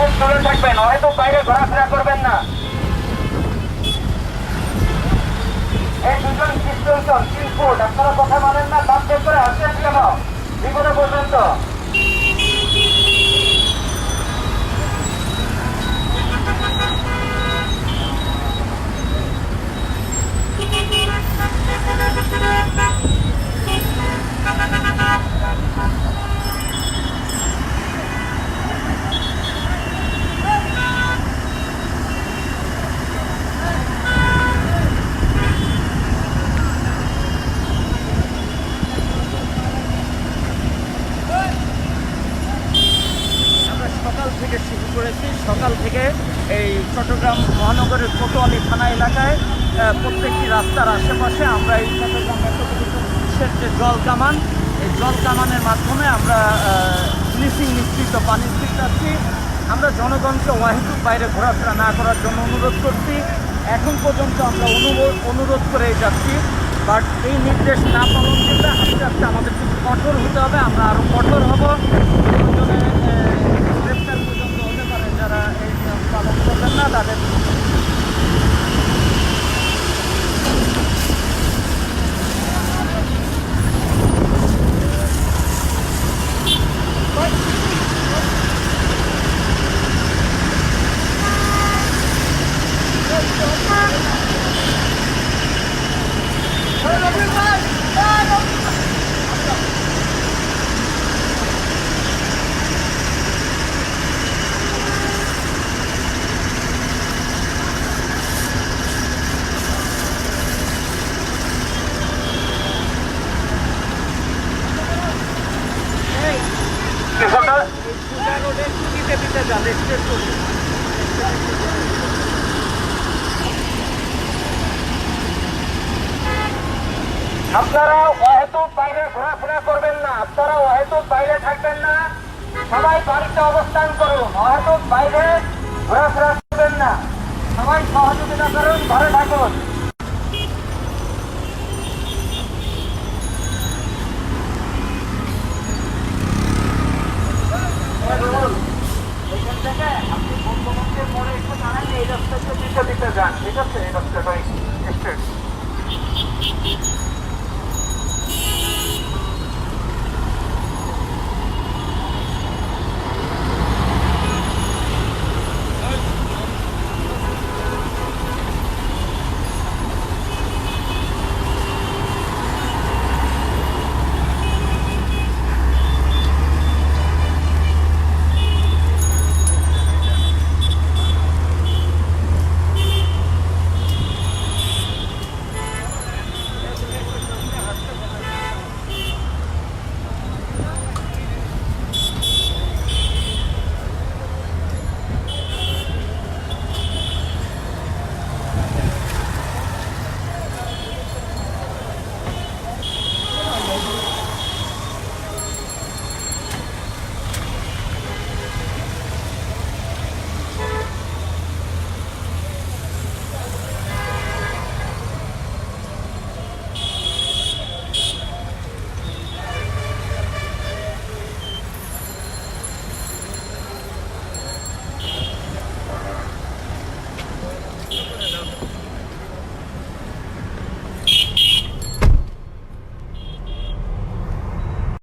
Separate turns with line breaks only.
খুব দূরে থাকবেন, হয়তো বাইরে ঘোরাফেরা করবেন না। এই দুজন কথা মানেন না চেক করে আসছেন কেন বিপদে পর্যন্ত
আমরা সকাল থেকে শুরু করেছি সকাল থেকে এই চট্টগ্রাম মহানগরের কোতোয়ালি থানা এলাকায় প্রত্যেকটি রাস্তার আশেপাশে আমরা এই চট্টগ্রাম মেট্রোপলিটনের যে জল কামান, এই জল কামানের মাধ্যমে আমরা ব্লিচিং মিশ্রিত পানি ছিটাচ্ছি আমরা জনগণকে ওয়াহিদুর বাইরে ঘোরাফেরা না করার জন্য অনুরোধ করছি। এখন পর্যন্ত আমরা অনুরোধ অনুরোধ করে যাচ্ছি। বাট এই নির্দেশ না পালন করলে আস্তে আস্তে আমাদের কিছু কঠোর হতে হবে। আমরা আরও কঠোর হব প্রয়োজনে, আহ, গ্রেপ্তার পর্যন্ত হতে পারে যারা এই নিয়ম পালন করবেন না তাদের
কিছুটা
সুজা রোডে টুকিতে দিতে যান স্টেট করুন
আপনারা অহেতুক বাইরে ঘোরাফেরা করবেন না। আপনারা অহেতুক বাইরে থাকবেন না। সবাই বাড়িতে অবস্থান করুন। অহেতুক বাইরে ঘোরাফেরা করবেন না। সবাই সহযোগিতা করুন, ঘরে থাকুন। জানান এই রাস্তাটা দিতে যান ঠিক আছে? এই রাস্তাটাই